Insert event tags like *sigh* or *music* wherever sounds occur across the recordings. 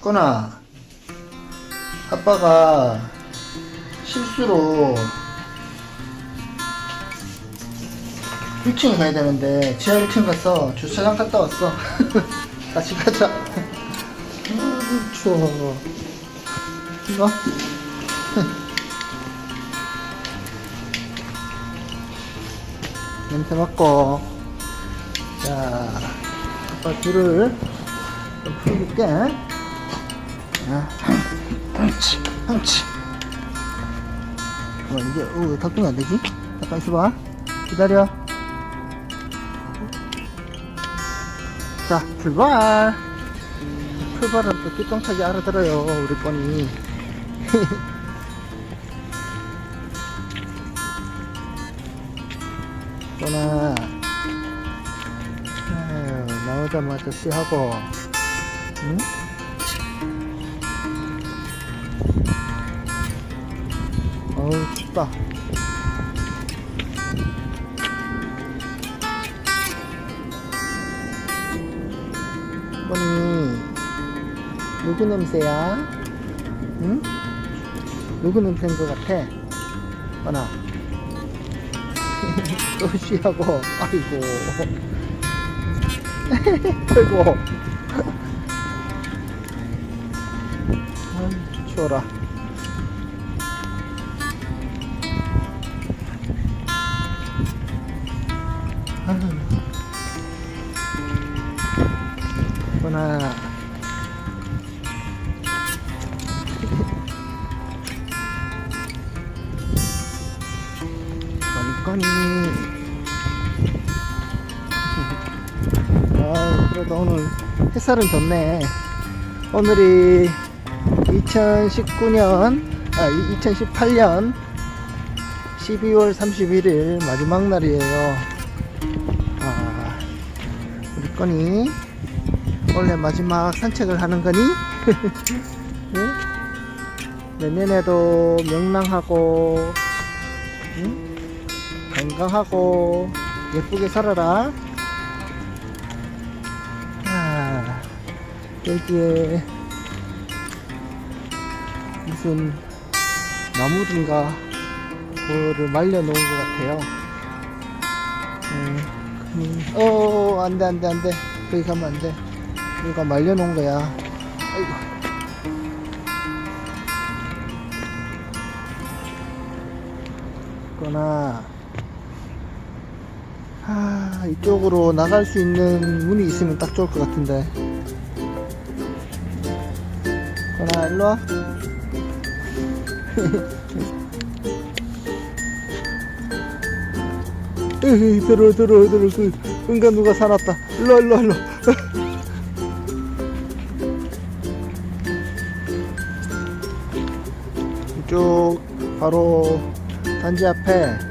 꺼나 아빠가 실수로 1층에 가야 되는데 지하 1층 가서 주차장 갔다 왔어. *laughs* 같이 가자. 아, 추워. 이거? *laughs* 냄새 맡고. 자 아빠 줄을 좀 풀어줄게 자, 옳지 옳지 어, 이게 어, 작동이 안 되지? 잠깐 있어봐. 기다려. 자 출발. 출발은 또 띠똥차게 알아들어요 우리 뻔이 뻔아 아유, 나오자마자 씨하고 응? 어우 춥다 뻔이 누구 냄새야? 응? 누구 냄새인 것 같아? 뻔아 *laughs* 또 쉬하고 아이고 *laughs* 아이고 *laughs* 아이, 추워라 꺼니 *laughs* 아 그래도 오늘 햇살은 좋네 오늘이 2019년 아 2018년 12월 31일 마지막 날이에요 아 우리 꺼니 원래 마지막 산책을 하는 거니? *laughs* 응? 내년에도 명랑하고 응? 건강하고 예쁘게 살아라. 아, 여기에 무슨 나무든가 뭐를 말려 놓은 것 같아요. 음, 음, 어, 안 돼, 안 돼, 안 돼. 거기 가면 안 돼. 여기가 말려 놓은 거야. 아이고. 있구나. 아, 이쪽으로 나갈 수 있는 문이 있으면 딱 좋을 것 같은데. 거나 일로 와. *laughs* 에이, 들어, 들어, 들어. 그, 은가 누가 살았다. 일로, 와, 일로, 와, 일로. 와. *laughs* 이쪽, 바로, 단지 앞에, 어,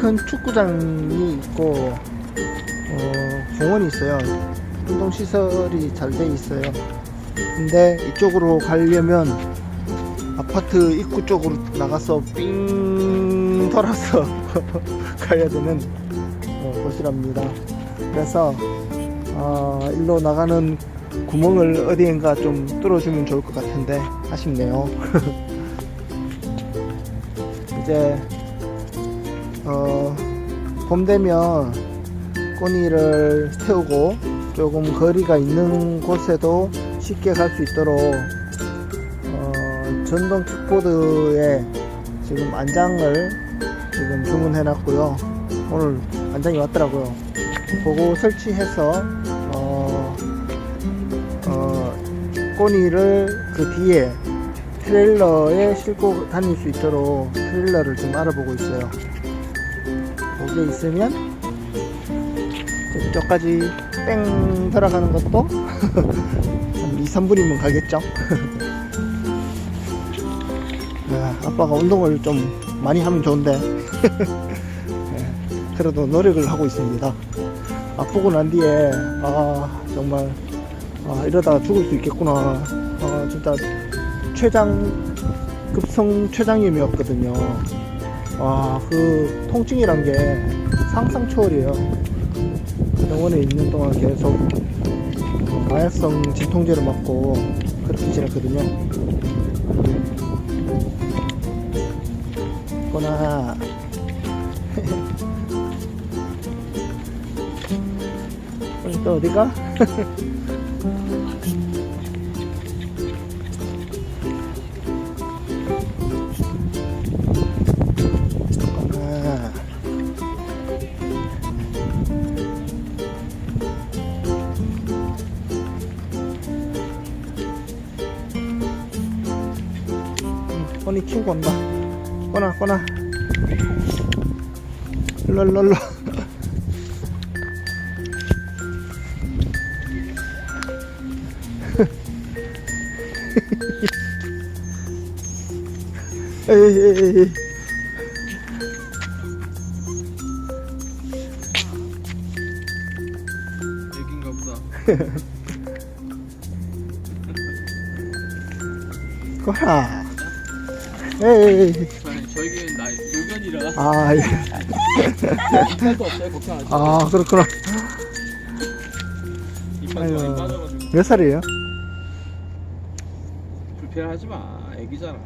큰 축구장이 있고, 어, 공원이 있어요. 운동 시설이 잘 돼 있어요. 근데 이쪽으로 가려면 아파트 입구 쪽으로 나가서 삥 돌아서 *laughs* 가야 되는 어, 곳이랍니다. 그래서 어, 일로 나가는 구멍을 어디엔가 좀 뚫어주면 좋을 것 같은데 아쉽네요. *laughs* 이제 어, 봄 되면 꼬니를 태우고 조금 거리가 있는 곳에도 쉽게 갈 수 있도록 어, 전동 킥보드에 지금 안장을 지금 주문해 놨고요. 오늘 안장이 왔더라고요. 그거 설치해서 어, 어, 꼬니를 그 뒤에 트레일러에 싣고 다닐 수 있도록 트레일러를 좀 알아보고 있어요 거기에 있으면 저쪽까지 뺑 돌아가는 것도 한 2, 3분이면 가겠죠? 야, *laughs* 아빠가 운동을 좀 많이 하면 좋은데. 예, *laughs* 그래도 노력을 하고 있습니다. 아프고 난 뒤에 아 정말 아, 이러다가 죽을 수 있겠구나. 아, 진짜 췌장 급성 췌장염이었거든요 와 그 통증이란 게 상상 초월이에요 병원에 있는 동안 계속 어, 마약성 진통제를 맞고 그렇게 지냈거든요. 오늘 *laughs* 또 어디가? *laughs* 꼬니 친구 온다. 꼬나 꼬나. 일로 일로 일로. *laughs* 에이, 에이, 에이. 여긴가 보다. *laughs* 꼬나. 에이. 아니, 저에게는 나 노견이라 아, 예. 이빨도 없어요. 걱정하지. 마. 아 그렇구나. 이빨 아유. 많이 빠져가지고 몇 살이에요? 불편하지 마. 애기잖아.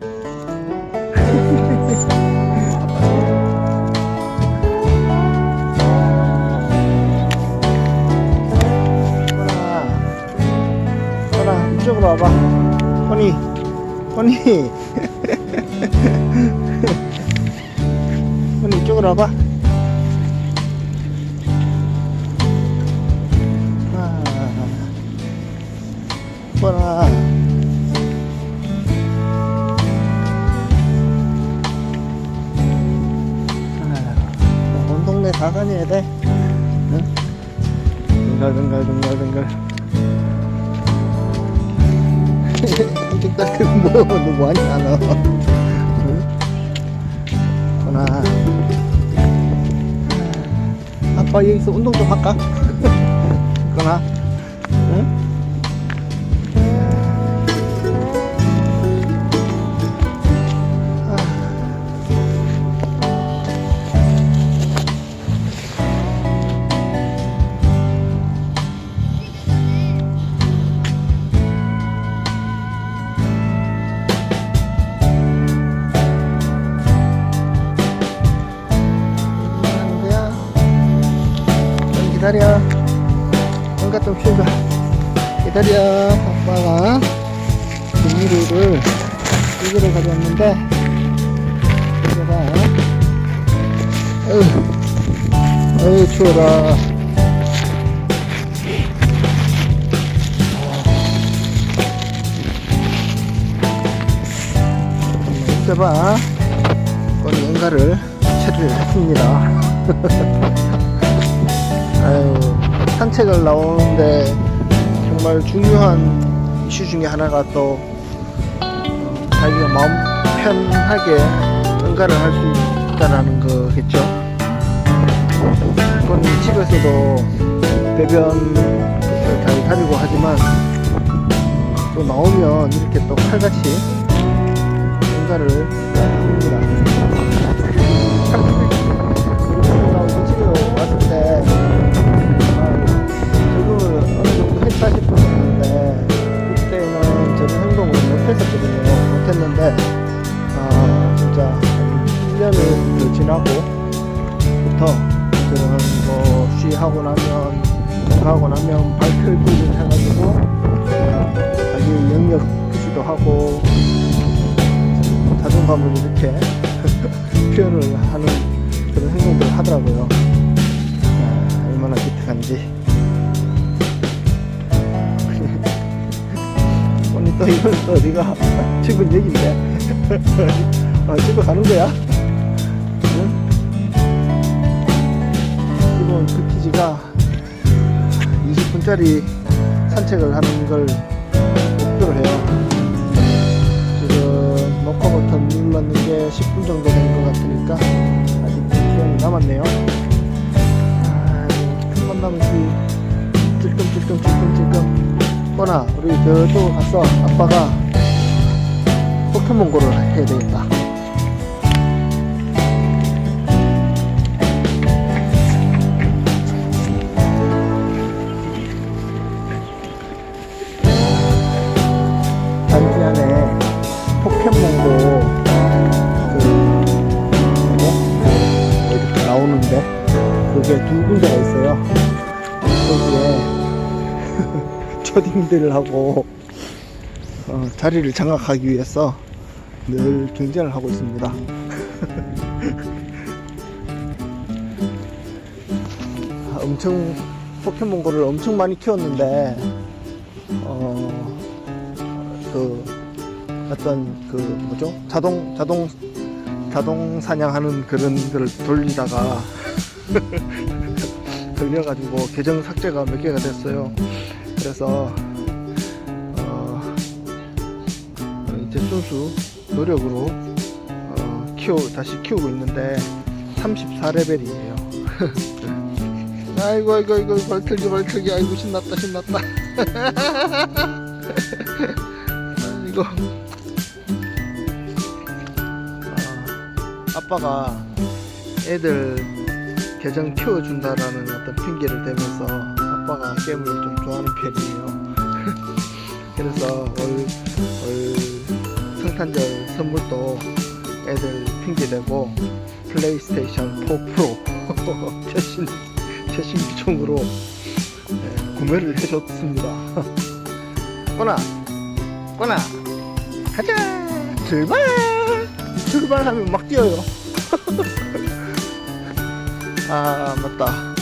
*laughs* 꼬나. 꼬나 이쪽으로 와봐. 꼬니. 꼬니. 꼬니 이쪽으로 와봐. 아, 온 동네 다 다녀야 돼. 응? 둥갈둥갈 둥갈둥갈. *laughs* 이때까지 뭐, 너 뭐하냐, 너. 응? 거나. 아빠 여기서 운동 좀 할까? *laughs* 거나. 기다려. 좀 쉬가. 기다려. 아빠가 비닐을 이거를 가져왔는데, 이거가, 어휴, 어휴, 추워라. 있어봐. 오늘 연가를 처리를 했습니다. *laughs* 아유, 산책을 나오는데 정말 중요한 이슈 중에 하나가 또 어, 자기가 마음 편하게 응가를 할 수 있다는 거겠죠. 그건 집에서도 배변을 잘 다리고 하지만 또 나오면 이렇게 또 칼같이 응가를 합니다. 못했는데 아 진짜 한 1년을 더 지나고부터 저런 뭐 쉬하고 나면 공하고 나면 발표를 해가지고 자기 영역 표시도 하고 자존감을 이렇게 *laughs* 표현을 하는 그런 행동들을 하더라고요. 아, 얼마나 기특한지. 이건 또 어디가 집은 여기인데. 어, 집에 가는 거야? 응? 이번 패키지가 20분짜리 산책을 하는 걸 목표로 해요. 지금 녹화 버튼 눌렀는 게 10분 정도 된 것 같으니까 아직 시간이 남았네요. 아, 큰건 남은 시 찔끔찔끔찔끔찔끔 꼬나 우리 저쪽으로 가서 아빠가 포켓몬고를 해야 되겠다 단지 안에 포켓몬고 그 뭐? 뭐 이렇게 나오는데 그게 두 군데가 있어요 초딩들하고 어, 자리를 장악하기 위해서 늘 경쟁을 하고 있습니다. *laughs* 아, 엄청 포켓몬고를 엄청 많이 키웠는데 어, 그 어떤 그 뭐죠 자동 자동 자동 사냥하는 그런 걸 돌리다가 *laughs* 걸려가지고 계정 삭제가 몇 개가 됐어요. 그래서 어, 이제 순수 노력으로 어, 키워 다시 키우고 있는데 34레벨이에요. *laughs* 아이고 아이고 아이고 벌틀기 벌틀기 아이고 신났다 신났다. *laughs* 아이고 아, 아빠가 애들 계정 키워준다라는 어떤 핑계를 대면서 아빠가 게임을 좀 좋아하는 편이에요. *laughs* 그래서 올, 올 성탄절 선물도 애들 핑계대고 플레이스테이션 4 프로 *laughs* 최신 최신 기종으로 네, 구매를 해줬습니다. *laughs* 꼬나 꼬나 가자 출발 출발하면 막 뛰어요. 아 맞다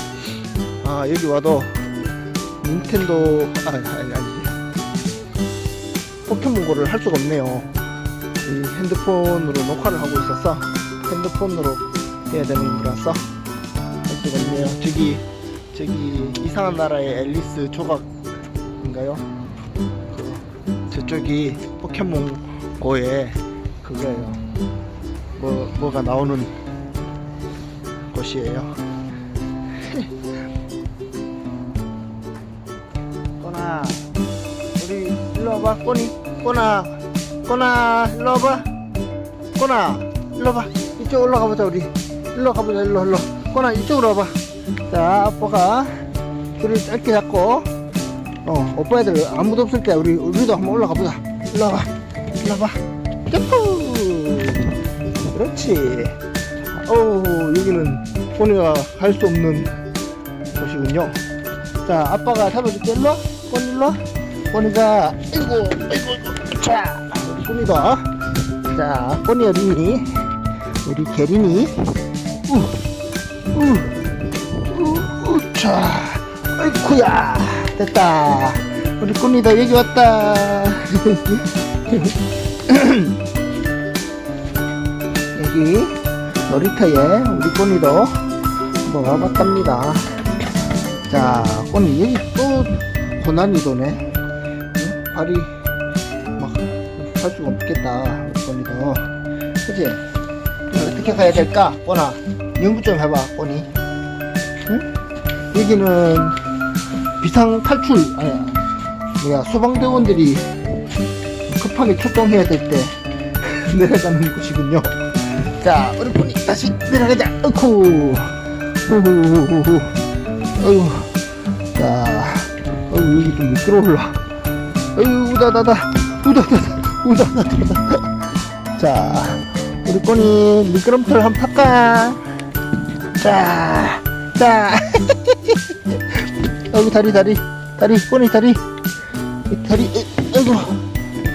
아 여기 와도 닌텐도 아, 아니 아니 포켓몬고를 할 수가 없네요. 이 핸드폰으로 녹화를 하고 있어서 핸드폰으로 해야 되는 거라서 할 수가 없네요. 저기 저기 이상한 나라의 앨리스 조각인가요? 그 저쪽이 포켓몬고의 그거예요. 뭐 뭐가 나오는 곳이에요. 와봐, 꼬니, 꼬나, 꼬나, 일로 와봐, 꼬나, 일로 와봐, 이쪽 올라가 보자 우리, 일로 가보자, 일로, 일로, 꼬나 이쪽으로 와봐. 자, 아빠가 줄을 짧게 잡고, 어, 오빠 애들 아무도 없을 때 우리 우리도 한번 올라가 보자. 일로 와봐, 일로 와봐, 점프. 그렇지. 어우 여기는 꼬니가 갈수 없는 곳이군요. 자 아빠가 잡아줄게. 일로 와. 꼬니 일로 와 꼬니가 아이고 아이고 자 꼬니도 자 꼬니 어린이 우리 게린이 우우우자 아이쿠야 됐다 우리 꼬니도 여기 왔다 *laughs* 여기 놀이터에 우리 꼬니도 한번 와봤답니다. 자, 꼬니 여기 또 고난이도네. 응? 발이 막 할 수가 없겠다. 꼬니도. 그치? 어떻게 가야 될까? 꼬나. 연구 좀 해봐, 꼬니. 응? 여기는 비상 탈출, 아니야. 뭐야, 소방대원들이 급하게 출동해야 될 때 *laughs* 내려가는 곳이군요. 자, 우리 분이 다시 내려가자. 어쿠. 후후후후. 어휴. 자, 어휴, 여기 좀 미끄러울라. 어휴, 우다다다. 우다다다. 우다다다. 자, 우리 꼬니 미끄럼틀 한번 탈까? 자, 자. *laughs* 어이구, 다리, 다리. 다리, 꼬니 다리. 이 다리, 에, 아이고.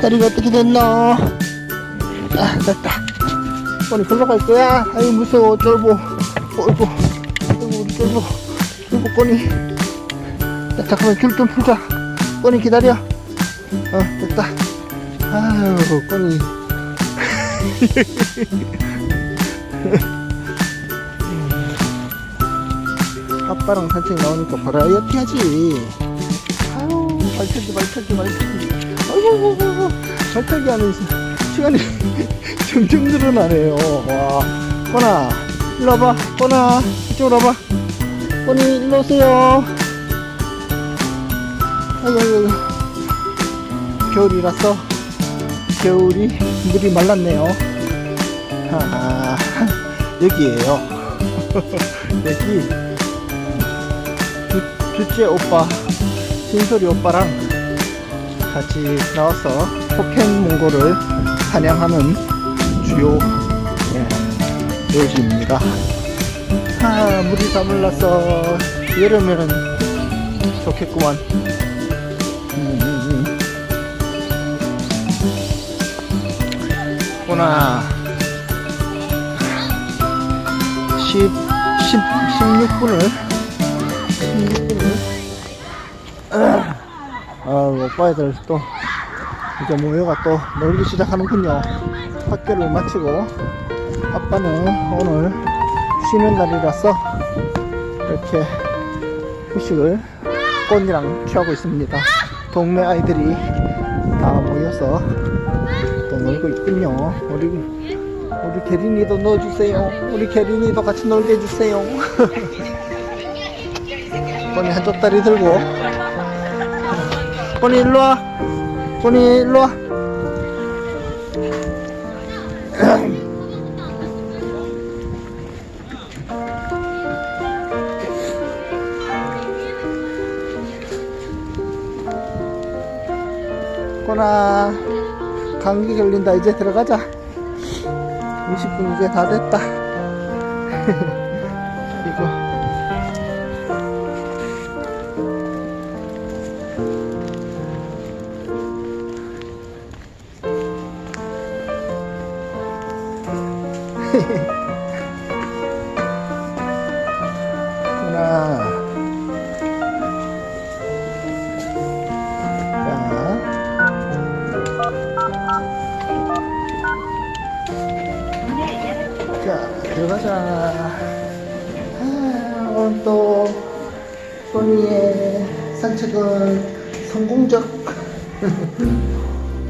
다리가 어떻게 됐나? 아, 됐다. 꼬니 걸로 갈 거야? 아유 무서워 쫄보 어이구 아이고 우리 쫄보 쫄보 꼬니 야, 잠깐만 줄 좀 풀자 꼬니 기다려 어 됐다 아유 꼬니 아빠랑 *laughs* 산책 나오니까 버라이어티 하지 아유 발차기 발차기 발차기 아이고 발차기 하는 시간이 *laughs* 점점 늘어나네요. 와, 꼬나, 일로 와봐. 꼬나, 이쪽으로 와봐. 꼬니, 일로 오세요. 아이고, 아이고, 아이고. 겨울이라서 겨울이 물이 말랐네요. 아, *laughs* 여기에요. *laughs* 여기 두, 둘째 오빠, 신소리 오빠랑 같이 나와서 포켓몬고를 사냥하는 주요 예, 요지입니다. 아, 물이 다 물났어. 여름에는 좋겠구만. 구나 10, 10, 16분을? 16분을? 아, 오빠애들 또. 이제 모여가 또 놀기 시작하는군요. 학교를 마치고 아빠는 오늘 쉬는 날이라서 이렇게 휴식을 꽃이랑 취하고 있습니다. 동네 아이들이 다 모여서 또 놀고 있군요. 우리 우리 게린이도 넣어주세요. 우리 게린이도 같이 놀게 해주세요. *laughs* bon이 한쪽 다리 들고 *laughs* bon이 일로 와. bon이 일로 와. *clears throat* 꼬나 감기 걸린다. 이제 들어가자. 20분 이제 다 됐다. *laughs* 이거 자. 아, 오늘 또, 소니의 산책은 성공적. *laughs*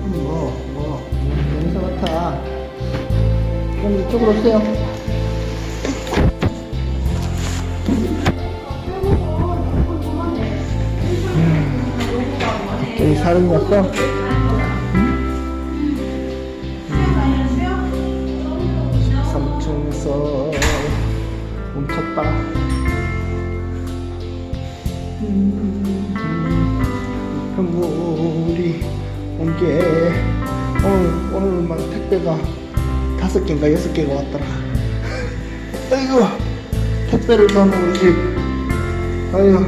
뭐, 뭐, 냄새 맡아. 그럼 이쪽으로 오세요. 음, 여기 사람이 왔어? 현물이 온게 오늘 오늘만 택배가 다섯 개인가 여섯 개가 왔더라. *laughs* 아이고 택배를 넣는 우리 집. 아유,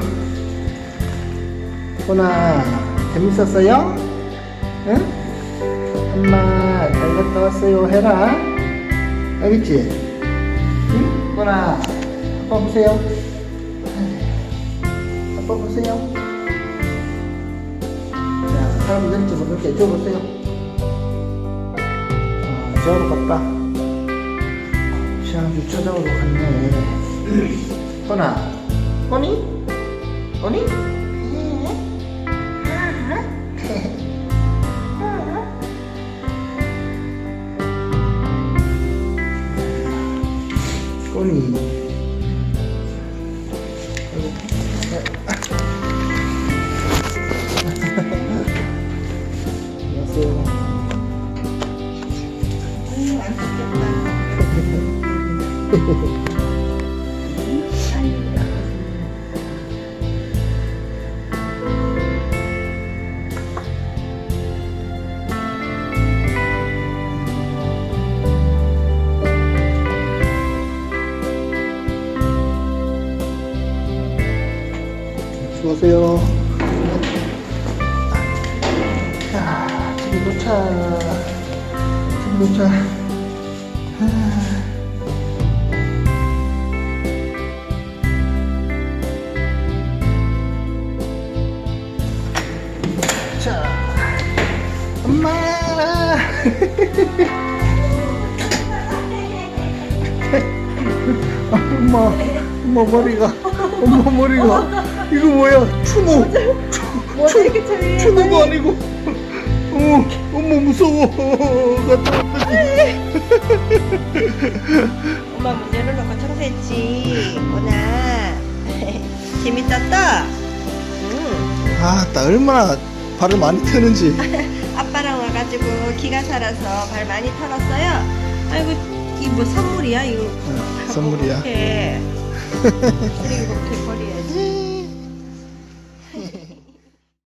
호나 재밌었어요? 응? 엄마 잘 갔다 왔어요 해라. 알겠지? 응? 꼬나 아빠 보세요 아빠 보세요 자 사람 될지 모르게 이쪽으로 오세요. 아 저로 갔다. 시장 주차장으로 갔네. 꼬나. 꼬니? 꼬니? 꼬니 Ha ha ha. 엄마 엄마 머리가 엄마 머리가 이거 뭐야? 추노 뭐 이렇게 추노가 아니고. 어머 엄마 무서워. 갔다 왔더니 엄마 문제를 놓고 청소했지 오나. *laughs* 재밌었다 응. 아 나 얼마나 발을 많이 트는지. *laughs* 아빠랑 와가지고 기가 살아서 발 많이 털었어요? 아이고 이뭐 선물이야 이거? 응, 선물이야. *laughs* 그리고 이렇게